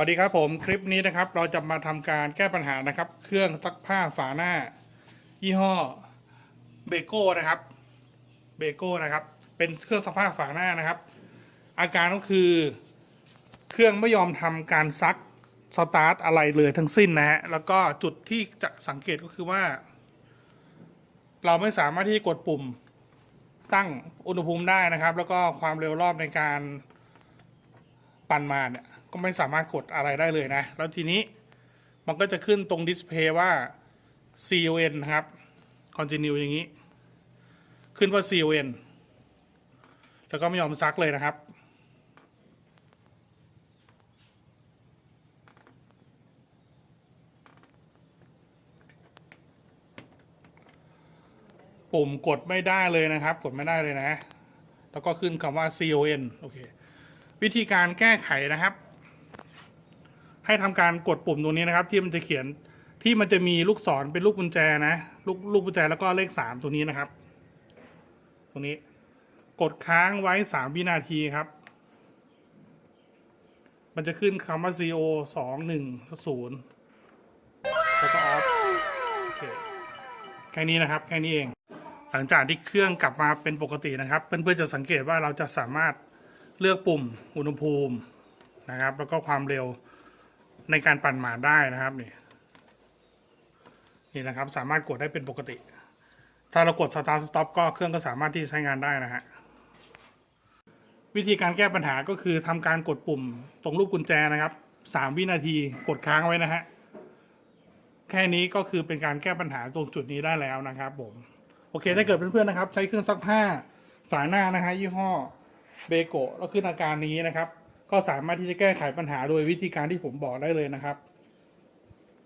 สวัสดีครับผมคลิปนี้นะครับ เราจะมาทำการแก้ปัญหานะครับ เครื่องซักผ้าฝาหน้า ยี่ห้อเบโก้นะครับเบโก้นะครับ เป็นเครื่องซักผ้าฝาหน้านะครับ อาการก็คือ เครื่องไม่ยอมทำการซักสตาร์ทอะไรเลยทั้งสิ้นนะฮะแล้วก็จุดที่จะสังเกตก็คือว่า เราไม่สามารถที่จะกดปุ่มตั้งอุณหภูมิได้นะครับ แล้วก็ความเร็วรอบในการปั่นมาเนี่ย ก็ไม่สามารถกดอะไรได้เลยนะ แล้วทีนี้มันก็จะขึ้นตรงดิสเพย์ว่า CON ครับ continue อย่างนี้ ขึ้นว่า CON แล้วก็ไม่ยอมซักเลยนะครับ ปุ่มกดไม่ได้เลยนะครับ กดไม่ได้เลยนะ แล้วก็ขึ้นคำว่า CON โอเค วิธีการแก้ไขนะครับ ให้ทำการกดปุ่มตรงนี้นะครับ ที่มันจะเขียนที่มันจะมีลูกศรเป็นลูกกุญแจนะลูกลูกกุญแจแล้วก็เลขสามตัวนี้นะครับ ตรงนี้ กดค้างไว้สามวินาทีครับ มันจะขึ้นคำว่า CO สองหนึ่งศูนย์แล้วก็ออฟแค่นี้นะครับ แค่นี้เอง หลังจากที่เครื่องกลับมาเป็นปกตินะครับ เพื่อนๆจะสังเกตว่าเราจะสามารถเลือกปุ่มอุณหภูมินะครับ แล้วก็ความเร็ว ในการปั่นหมาได้นะครับนี่นี่นะครับ สามารถกดได้เป็นปกติ ถ้าเรากด start stop ก็เครื่องก็สามารถที่ใช้งานได้นะฮะวิธีการแก้ปัญหาก็คือทำการกดปุ่มตรงรูปกุญแจนะครับสามวินาทีกดค้างไว้นะฮะแค่นี้ก็คือเป็นการแก้ปัญหาตรงจุดนี้ได้แล้วนะครับ ผม โอเค ถ้าเกิดเพื่อนๆนะครับ ใช้เครื่องซักผ้าฝาหน้านะฮะยี่ห้อเบโกะแล้วขึ้นอาการนี้นะครับ ก็สามารถที่จะแก้ไขปัญหาโดยวิธีการที่ผมบอกได้เลยนะครับ